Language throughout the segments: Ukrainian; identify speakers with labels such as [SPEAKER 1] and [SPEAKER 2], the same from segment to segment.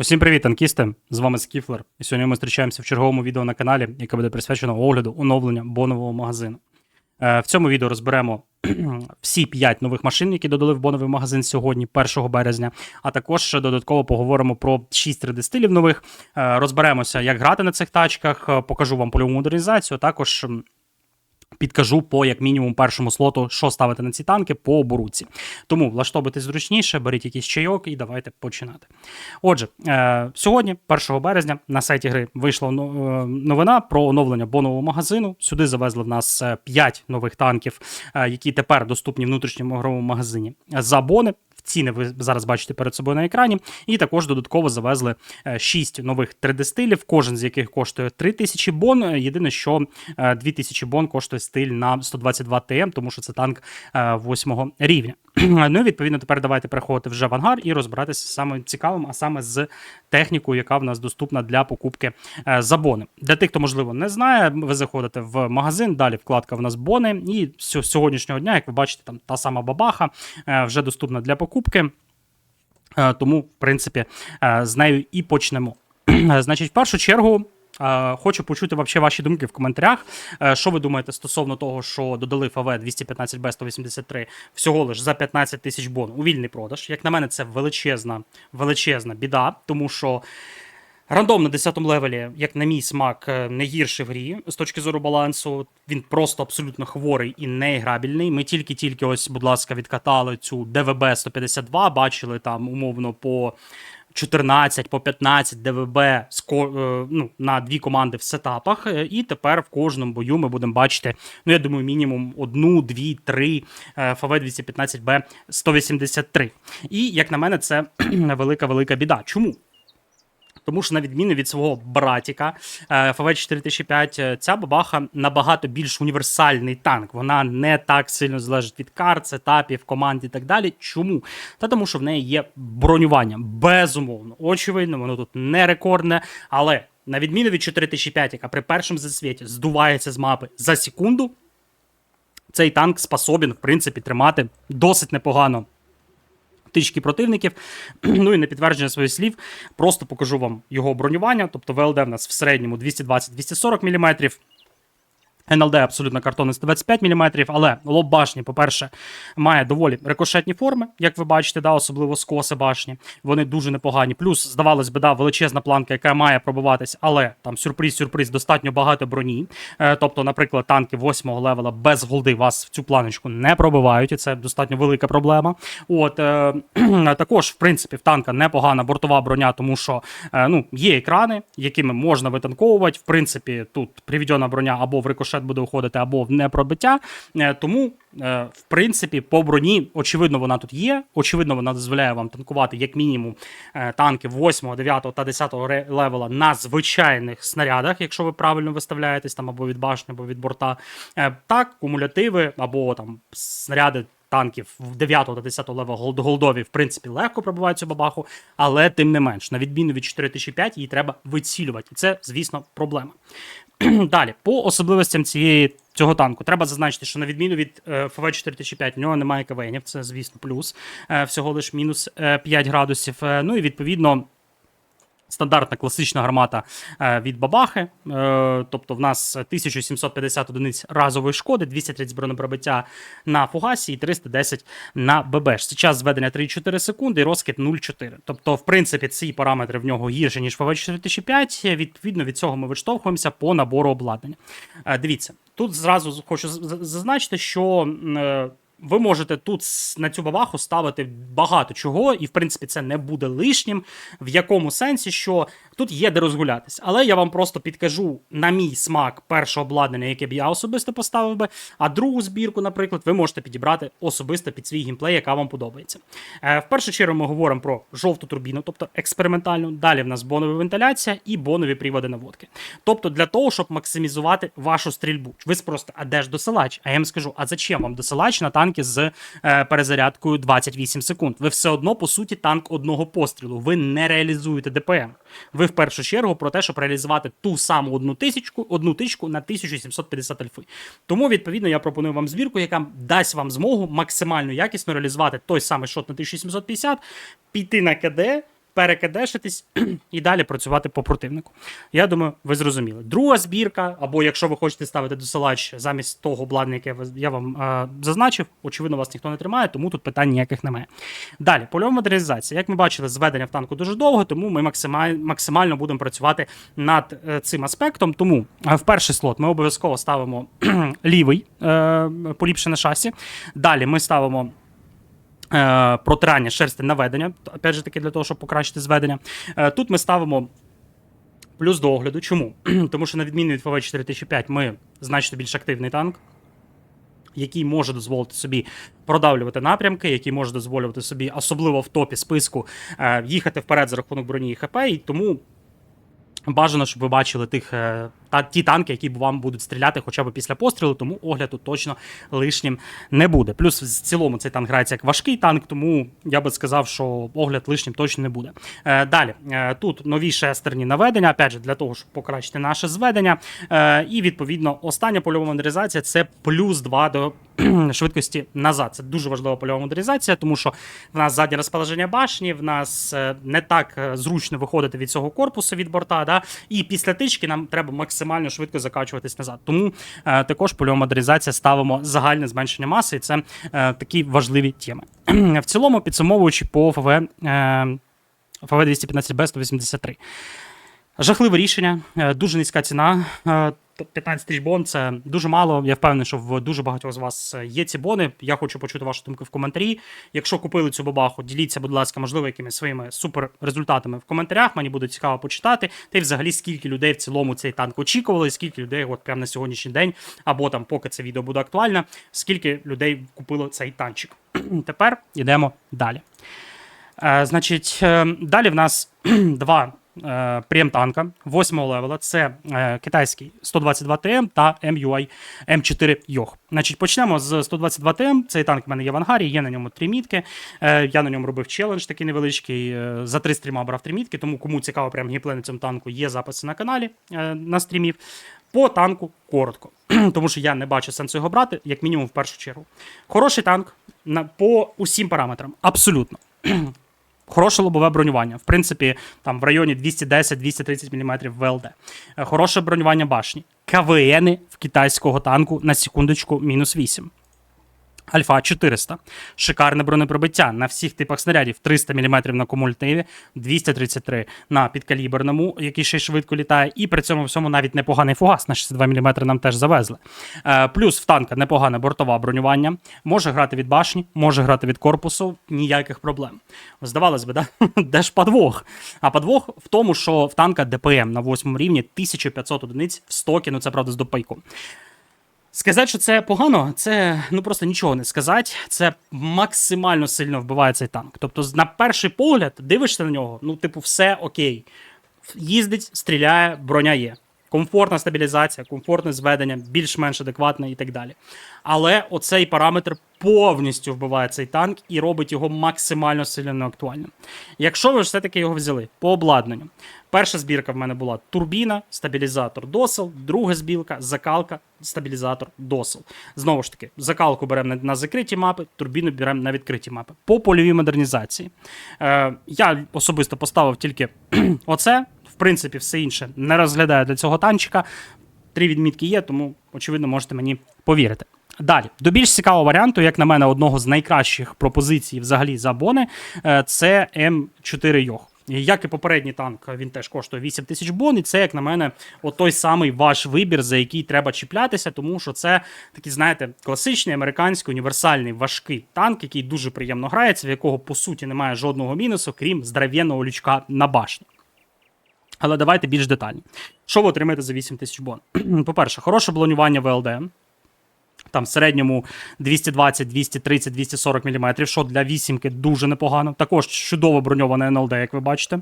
[SPEAKER 1] Усім привіт, танкісти! З вами Скіфлер. І сьогодні ми зустрічаємося в черговому відео на каналі, яке буде присвячено огляду оновлення бонового магазину. Е, В цьому відео розберемо всі 5 нових машин, які додали в боновий магазин сьогодні, 1 березня. А також додатково поговоримо про 6 3D-стилів нових. Е, Розберемося, як грати на цих тачках, е, покажу вам польову модернізацію, також. Підкажу по як мінімум першому слоту, що ставити на ці танки по оборудці. Тому влаштовуйтесь зручніше, беріть якийсь чайок і давайте починати. Отже, е, сьогодні, 1 березня, на сайті гри вийшла е, новина про оновлення бонового магазину. Сюди завезли в нас 5 нових танків, е, які тепер доступні в внутрішньому ігровому магазині за бони. Ціни ви зараз бачите перед собою на екрані. І також додатково завезли 6 нових 3D-стилів, кожен з яких коштує 3000 бон. Е, Єдине, що е, 2000 бон коштує стиль на 122 ТМ, тому що це танк 8 рівня. Ну і відповідно тепер давайте переходити вже в ангар і розбиратися з самим цікавим, а саме з технікою, яка в нас доступна для покупки е, за бони. Для тих, хто можливо не знає, ви заходите в магазин, далі вкладка в нас бони. І з сьогоднішнього дня, як ви бачите, там та сама бабаха е, вже доступна для покупки. Е, Тому, в принципі, е, з нею і почнемо. Значить, в першу чергу. е, Хочу почути вообще ваші думки в коментарях. Е, Що ви думаєте стосовно того, що додали ФВ 215Б 183 всього лиш за 15 тисяч бон у вільний продаж? Як на мене, це величезна, величезна біда, тому що рандом на 10 левелі, як на мій смак, е, не гірший в грі з точки зору балансу. Він просто абсолютно хворий і неіграбільний. Ми тільки-тільки ось, будь ласка, відкатали цю ДВБ 152, бачили там умовно по 14, по 15 ДВБ е, ну, на дві команди в сетапах. Е, І тепер в кожному бою ми будемо бачити, ну я думаю, мінімум одну, дві, три ФВ 215Б 183. І як на мене, це велика велика біда. Чому? Тому що на відміну від свого братіка е, ФВ 4005, е, ця бабаха набагато більш універсальний танк. Вона не так сильно залежить від карт, сетапів, команд і так далі. Чому? Та тому, що в неї є бронювання. Безумовно, очевидно, воно тут не рекордне, але на відміну від 4005, яка при першому засвіті здувається з мапи за секунду, цей танк способен, в принципі, тримати досить непогано тички противників. Ну і на підтвердження своїх слів, просто покажу вам його бронювання. Тобто ВЛД в нас в середньому 220-240 мм. НЛД абсолютно картонний 125 мм, але лоб башні, по-перше, має доволі рикошетні форми, як ви бачите, да, особливо скоси башні. Вони дуже непогані. Плюс, здавалось би, да, величезна планка, яка має пробиватись, але там сюрприз-сюрприз, достатньо багато броні. Е, тобто, наприклад, танки 8 левела без голди вас в цю планочку не пробивають, і це достатньо велика проблема. От е, також, в принципі, в танка непогана бортова броня, тому що е, ну, є екрани, якими можна витанковувати. В принципі, тут приведена броня або в рикошет буде уходити, або в непробиття. Е, тому, е, в принципі, по броні, очевидно, вона тут є. Очевидно, вона дозволяє вам танкувати як мінімум танки 8, 9 та 10 левела на звичайних снарядах, якщо ви правильно виставляєтесь там або від башні, або від борта. Е, Так, кумулятиви або там снаряди. Танків в 9 та 10 левел голд- голдові, в принципі, легко пробивають цю бабаху, але тим не менш, на відміну від 4005, її треба вицілювати. І це, звісно, проблема. Далі, по особливостям цієї, цього танку, треба зазначити, що на відміну від е, ФВ 4005, в нього немає КВНів, це, звісно, плюс, е, всього лише мінус е, 5 градусів. Е, ну і відповідно. Стандартна класична гармата е, від бабахи, е, тобто в нас 1750 одиниць разової шкоди, 230 бронепробиття на фугасі і 310 на ББШ. Час зведення 3,4 секунди і розкид 0,4. Тобто, в принципі, ці параметри в нього гірші, ніж ФВ 4005. Відповідно, від цього ми відштовхуємося по набору обладнання. Е, Дивіться, тут зразу хочу зазначити, що. Ви можете тут на цю бабаху ставити багато чого, і в принципі це не буде лишнім. В якому сенсі, що тут є де розгулятись. Але я вам просто підкажу на мій смак перше обладнання, яке б я особисто поставив би. А другу збірку, наприклад, ви можете підібрати особисто під свій геймплей, яка вам подобається. Е, в першу чергу ми говоримо про жовту турбіну, тобто експериментальну. Далі в нас бонова вентиляція і бонові приводи наводки. Тобто для того, щоб максимізувати вашу стрільбу. Ви просто, а де ж досилач? А я вам скажу, а зачем вам досилач на танки з е, перезарядкою 28 секунд? Ви все одно, по суті, танк одного пострілу. Ви не реалізуєте ДПМ. Ви в першу чергу про те, щоб реалізувати ту саму одну тисячку, одну тичку на 1750 альфи. Тому, відповідно, я пропоную вам збірку, яка дасть вам змогу максимально якісно реалізувати той самий шот на 1750, піти на КД. Перекидешитись і далі працювати по противнику. Я думаю, ви зрозуміли. Друга збірка, або якщо ви хочете ставити досилач замість того обладнання, яке я вам е, зазначив, очевидно, вас ніхто не тримає, тому тут питань ніяких немає. Далі, польова модернізація. Як ми бачили, зведення в танку дуже довго, тому ми максималь, максимально будемо працювати над е, цим аспектом. Тому е, в перший слот ми обов'язково ставимо лівий е, поліпшене шасі. Далі ми ставимо. Е, Протирання шерсти наведення, опять же таки, для того, щоб покращити зведення. Е, Тут ми ставимо плюс до огляду. Чому? Тому що, на відміну від ФВ 4005, ми значно більш активний танк, який може дозволити собі продавлювати напрямки, який може дозволювати собі, особливо в топі списку, е, їхати вперед за рахунок броні і ХП. І тому бажано, щоб ви бачили тих, та, ті танки, які вам будуть стріляти хоча б після пострілу, тому огляд тут точно лишнім не буде. Плюс в цілому цей танк грається як важкий танк, тому я би сказав, що огляд лишнім точно не буде. Е, далі, е, тут нові шестерні наведення, опять же, для того, щоб покращити наше зведення. Е, і відповідно остання польова модернізація це плюс 2 до швидкості назад. Це дуже важлива польова модернізація, тому що в нас заднє розположення башні, в нас е, не так е, зручно виходити від цього корпусу від борта. Да? І після тички нам треба максимально швидко закачуватись назад. Тому е, також польова модернізація ставимо загальне зменшення маси, і це е, такі важливі теми. В цілому, підсумовуючи по ФВ. Е, ФВ 215Б 183. Жахливе рішення, е, дуже низька ціна. Е, 15 тисяч бон це дуже мало. Я впевнений, що в дуже багатьох з вас е, є ці бони. Я хочу почути вашу думку в коментарі. Якщо купили цю бабаху, діліться, будь ласка, можливо, якимись своїми супер результатами в коментарях. Мені буде цікаво почитати. Та й взагалі, скільки людей в цілому цей танк очікували, скільки людей, от прямо на сьогоднішній день, або там, поки це відео буде актуальне, скільки людей купило цей танчик. Тепер йдемо далі. Е, значить, е, далі в нас два е, прем-танка 8 левела. Це е, китайський 122 ТМ та MUI М4 Йох. Значить, почнемо з 122 ТМ. Цей танк в мене є в ангарі, є на ньому три мітки. Е, я на ньому робив челендж такий невеличкий. е, за три стріма брав три мітки, тому кому цікаво прям геймплей на цьому танку, є записи на каналі е, на стрімів. По танку коротко, тому що я не бачу сенсу його брати, як мінімум, в першу чергу. Хороший танк на, по усім параметрам. Абсолютно. Хороше лобове бронювання. В принципі, там в районі 210-230 мм ВЛД. Е, Хороше бронювання башні. КВН в китайського танку на секундочку мінус 8. Альфа 400. Шикарне бронепробиття на всіх типах снарядів 300 мм на кумулятиві, 233 на підкаліберному, який ще швидко літає, і при цьому всьому навіть непоганий фугас на 62 мм нам теж завезли. Е, плюс в танка непогане бортове бронювання. Може грати від башні, може грати від корпусу, ніяких проблем. Здавалось би, да? де ж подвох? А подвох в тому, що в танка ДПМ на 8 рівні 1500 одиниць в стокі, ну це правда з допайком. Сказати, що це погано, це ну просто нічого не сказати. Це максимально сильно вбиває цей танк. Тобто, на перший погляд, дивишся на нього, ну, типу, все окей. Їздить, стріляє, броня є. Комфортна стабілізація, комфортне зведення, більш-менш адекватне і так далі. Але оцей параметр повністю вбиває цей танк і робить його максимально сильно неактуальним. Якщо ви ж все-таки його взяли по обладнанню, перша збірка в мене була турбіна, стабілізатор досел, друга збірка, закалка, стабілізатор досел. Знову ж таки, закалку беремо на, закриті мапи, турбіну беремо на відкриті мапи. По польовій модернізації. Е, я особисто поставив тільки оце. Принципі, все інше не розглядаю для цього танчика. Три відмітки є, тому, очевидно, можете мені повірити. Далі, до більш цікавого варіанту, як на мене, одного з найкращих пропозицій взагалі за бони, е, це М4 Йох. Як і попередній танк, він теж коштує 8 тисяч бон, і це, як на мене, от той самий ваш вибір, за який треба чіплятися, тому що це такий, знаєте, класичний американський універсальний важкий танк, який дуже приємно грається, в якого по суті немає жодного мінусу, крім здоров'яного лючка на башні. Але давайте більш детально. Що ви отримаєте за 8 тисяч бон? По-перше, хороше бронювання ВЛД. Там в середньому 220, 230, 240 мм, що для вісімки дуже непогано. Також чудово броньоване НЛД, як ви бачите.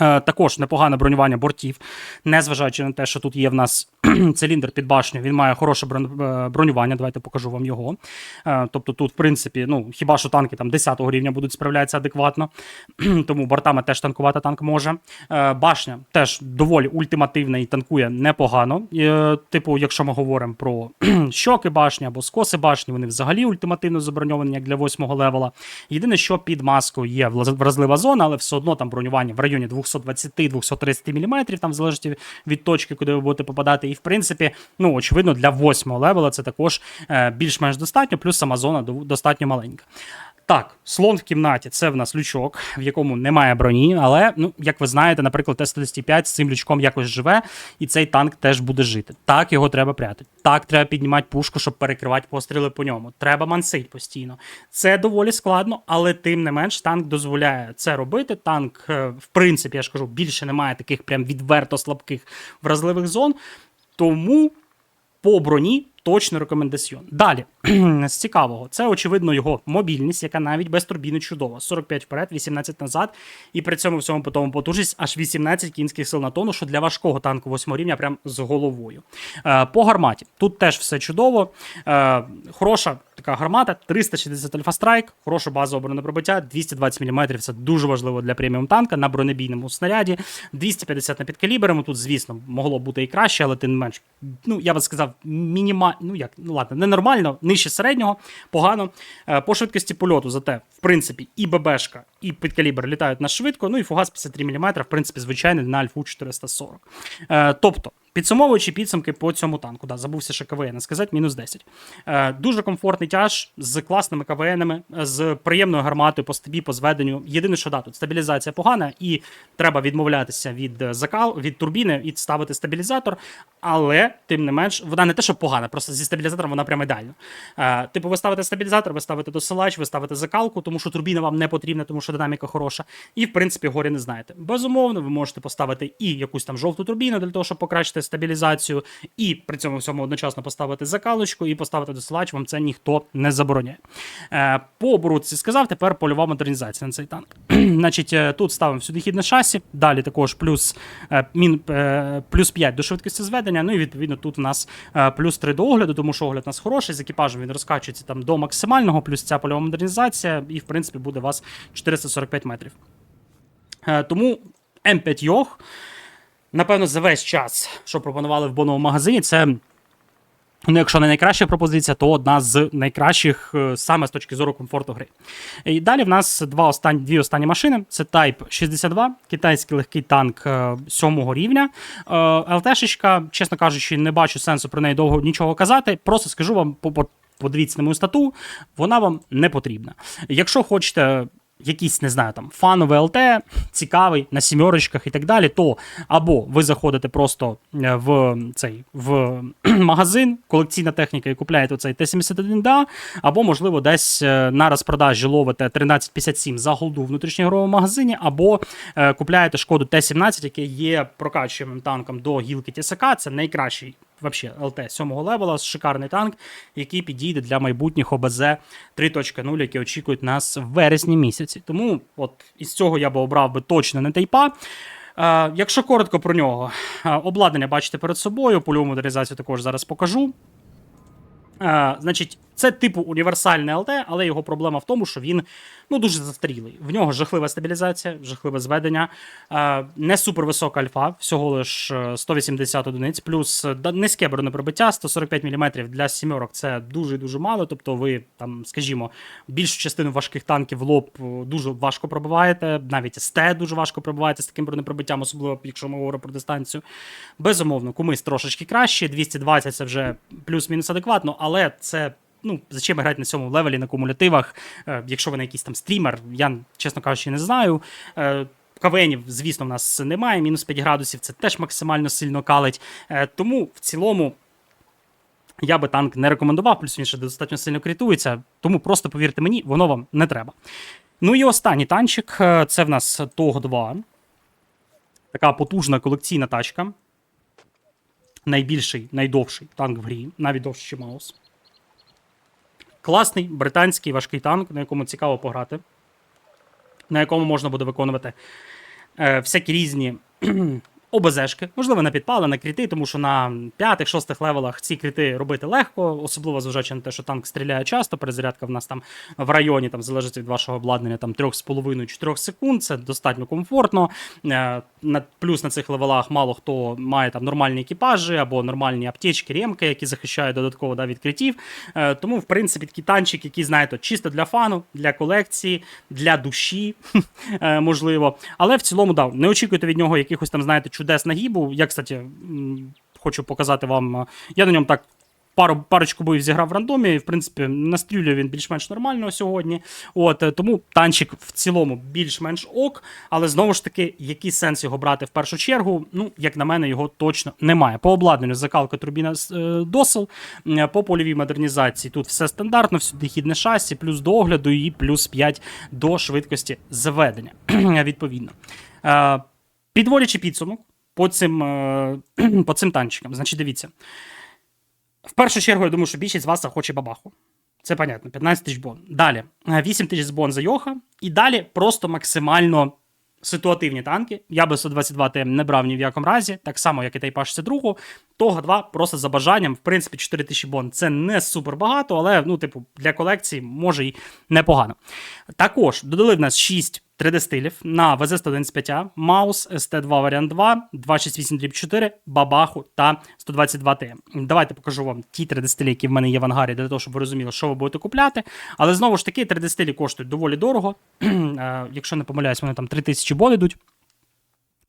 [SPEAKER 1] Е, Також непогане бронювання бортів, незважаючи на те, що тут є в нас циліндр під башню, він має хороше е, бронювання. Давайте покажу вам його. Е, Тобто тут, в принципі, ну хіба що танки там 10 рівня будуть справлятися адекватно, тому бортами теж танкувати танк може. Башня теж доволі ультимативна і танкує непогано. Типу, якщо ми говоримо про щоки башні або скоси башні, вони взагалі ультимативно заброньовані, як для 8 левела. Єдине, що під маскою є вразлива зона, але все одно там бронювання в районі 220-230 мм, там в залежності від точки, куди ви будете попадати. І в принципі, ну очевидно, для восьмого левела це також е, більш-менш достатньо, плюс сама зона достатньо маленька. Так, слон в кімнаті це в нас лючок, в якому немає броні, але, ну, як ви знаєте, наприклад, Т-135 з цим лючком якось живе, і цей танк теж буде жити. Так, його треба прятати. Так, треба піднімати пушку, щоб перекривати постріли по ньому. Треба мансить постійно. Це доволі складно, але тим не менш танк дозволяє це робити. Танк, е, в принципі, я ж кажу, більше немає таких прям відверто слабких вразливих зон. Тому по броні точно рекомендаціон. Далі, з цікавого, це очевидно його мобільність, яка навіть без турбіни чудова. 45 вперед, 18 назад, і при цьому всьому по потужність аж 18 кінських сил на тонну, що для важкого танку 8 рівня прям з головою. Е, по гарматі тут теж все чудово. Е, хороша така гармата, 360 альфа страйк, хороша базова бронепробиття, 220 мм. Це дуже важливо для преміум танка на бронебійному снаряді. 250 на підкалібером. Тут, звісно, могло бути і краще, але тим не менш, ну я би сказав, мініма... ну як, ну ладно, ненормально, нижче середнього, погано. Е, По швидкості польоту, зате, в принципі, і ББшка, і підкалібр літають на швидко, ну і фугас 53 мм, в принципі, звичайний на Альфу 440. Е, Тобто, Підсумовуючи підсумки по цьому танку, да, забувся ще КВН сказати, мінус 10. Е, дуже комфортний тяж з класними КВНами, з приємною гарматою по стебі, по зведенню. Єдине, що да, тут стабілізація погана, і треба відмовлятися від е, закал, від турбіни і ставити стабілізатор. Але, тим не менш, вона не те, що погана, просто зі стабілізатором вона прямо ідеальна. Е, типу, ви ставите стабілізатор, ви ставите досилач, ви ставите закалку, тому що турбіна вам не потрібна, тому що динаміка хороша. І, в принципі, горі не знаєте. Безумовно, ви можете поставити і якусь там жовту турбіну для того, щоб покращити стабілізацію, і при цьому всьому одночасно поставити закалочку і поставити досилач, вам це ніхто не забороняє. Е, по оборудці сказав, тепер польова модернізація на цей танк. Значить, е, тут ставимо сюди хідне шасі, далі також плюс, е, мін, плюс 5 до швидкості зведення. Ну і відповідно тут у нас плюс 3 до огляду, тому що огляд у нас хороший, з екіпажем він розкачується там до максимального, плюс ця польова модернізація, і в принципі буде у вас 445 метрів. Тому М5 Йох, напевно, за весь час, що пропонували в боновому магазині, це. Ну, якщо не найкраща пропозиція, то одна з найкращих е, саме з точки зору комфорту гри. І далі в нас два останні, дві останні машини: це Type 62, китайський легкий танк е, сьомого рівня. Е, ЛТшечка, чесно кажучи, не бачу сенсу про неї довго нічого казати. Просто скажу вам, по- по- подивіться на мою стату, вона вам не потрібна. Якщо хочете якийсь, не знаю, там фановий ЛТ, цікавий на сімерочках і так далі, то або ви заходите просто е, в цей в магазин, колекційна техніка і купляєте цей Т-71Да, або, можливо, десь е, на розпродажі ловите 1357 за голду в внутрішньоігровому магазині, або е, купляєте шкоду Т-17, який є прокачуємим танком до гілки ТСК. Це найкращий Вообще, ЛТ 7 левела, шикарний танк, який підійде для майбутніх ОБЗ 3.0, які очікують нас в вересні місяці. Тому от із цього я би обрав би точно не тайпа. Е, якщо коротко про нього, е, обладнання бачите перед собою, польову модернізацію також зараз покажу. Е, значить, це типу універсальне ЛТ, але його проблема в тому, що він ну, дуже застарілий. В нього жахлива стабілізація, жахливе зведення, е, не супервисока альфа, всього лиш е, 180 одиниць, плюс е, низьке бронепробиття, 145 мм для сімерок це дуже дуже мало. Тобто, ви там, скажімо, більшу частину важких танків в лоб е, дуже важко пробиваєте, навіть СТ дуже важко пробиваєте з таким бронепробиттям, особливо якщо ми говоримо про дистанцію. Безумовно, кумис трошечки краще, 220 це вже плюс-мінус адекватно, але це. Ну, зачем грати на цьому левелі на кумулятивах, е, якщо ви на якийсь там стрімер, я, чесно кажучи, не знаю. Е, КВНів, звісно, в нас немає. Мінус 5 градусів це теж максимально сильно калить. Е, тому в цілому я би танк не рекомендував, плюс він ще достатньо сильно критується. Тому просто повірте мені, воно вам не треба. Ну і останній танчик це в нас ТОГ 2. Така потужна колекційна тачка. Найбільший, найдовший танк в грі, навіть довший Маус. Класний британський важкий танк, на якому цікаво пограти, на якому можна буде виконувати е, всякі різні. ОБЗшки, можливо, на підпали, на кріти, тому що на п'ятих-шостих левелах ці кріти робити легко, особливо зважаючи на те, що танк стріляє часто. Перезарядка в нас там в районі, там залежить від вашого обладнання, там 3,5-4 секунд. Це достатньо комфортно. Е, плюс на цих левелах мало хто має там нормальні екіпажі або нормальні аптечки, ремки, які захищають додатково да, від критів. Е, тому, в принципі, такий танчик, який, знаєте, чисто для фану, для колекції, для душі, е, можливо. Але в цілому, да, не очікуйте від нього якихось там, знаєте, чудес нагібу. Я, кстати, хочу показати вам. е, Я на ньому так. Пару парочку боїв зіграв в рандомі. і, В принципі, настрілює він більш-менш нормально сьогодні. От е, тому танчик в цілому більш-менш ок. Але знову ж таки, який сенс його брати в першу чергу? Ну, як на мене, його точно немає. По обладнанню закалка турбіна е, досел, по польовій модернізації тут все стандартно, всюди хідне шасі, плюс до огляду і плюс 5 до швидкості заведення. Відповідно. Підводячи підсумок по цим, е, по цим танчикам, значить, дивіться. В першу чергу, я думаю, що більшість з вас захоче бабаху. Це понятно, 15 тисяч бон. Далі, е, 8 тисяч з бон за Йоха. І далі просто максимально ситуативні танки. Я би 122 ТМ не брав ні в якому разі, так само, як і Тайпаш C2. Тога 2 просто за бажанням. В принципі, 4 тисячі бон це не супер багато, але ну, типу, для колекції може й непогано. Також додали в нас 6 3D-стилів на VZ115, Маус, ST2 варіант 2, 268 4, Бабаху та 122 ТМ. Давайте покажу вам ті 3D-стилі, які в мене є в ангарі, для того, щоб ви розуміли, що ви будете купляти. Але знову ж таки, 3D-стилі коштують доволі дорого. Е, Якщо не помиляюсь, вони там 3000 бон йдуть.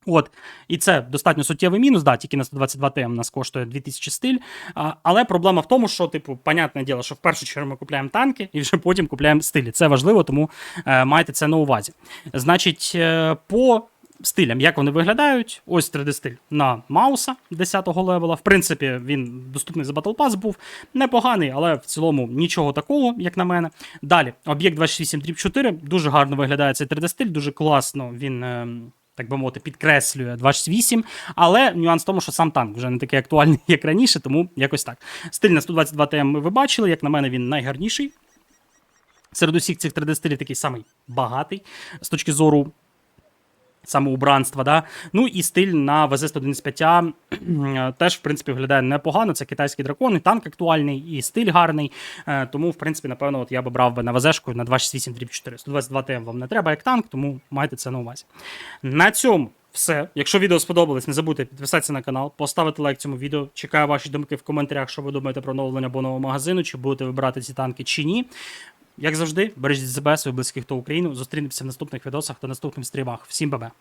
[SPEAKER 1] От, і це достатньо суттєвий мінус, да, тільки на 122 ТМ нас коштує 2000 стиль. А, але проблема в тому, що, типу, понятне діло, що в першу чергу ми купляємо танки і вже потім купляємо стилі. Це важливо, тому е, майте це на увазі. Значить, е, по стилям, як вони виглядають, ось 3D-стиль на Мауса 10-го левела. В принципі, він доступний за Battle Pass був непоганий, але в цілому нічого такого, як на мене. Далі, об'єкт 268 4 дуже гарно виглядає цей 3D-стиль, дуже класно він. Е, так би мовити, підкреслює 28. але нюанс в тому, що сам танк вже не такий актуальний, як раніше, тому якось так. Стиль на 122 ТМ ви бачили, як на мене, він найгарніший. Серед усіх цих 3D-стилів такий самий багатий з точки зору самоубранства. Да? Ну і стиль на ВЗ-115 теж, в принципі, виглядає непогано. Це китайський дракон, і танк актуальний, і стиль гарний. Е, Тому, в принципі, напевно, от я би брав би на ВЗ-шку на 268 4. 122 ТМ вам не треба як танк, тому майте це на увазі. На цьому. Все. Якщо відео сподобалось, не забудьте підписатися на канал, поставити лайк цьому відео. Чекаю ваші думки в коментарях, що ви думаєте про оновлення бонового магазину, чи будете вибирати ці танки, чи ні. Як завжди, бережіть себе, своїх близьких та Україну. Зустрінемося в наступних відосах та наступних стрімах. Всім бабе!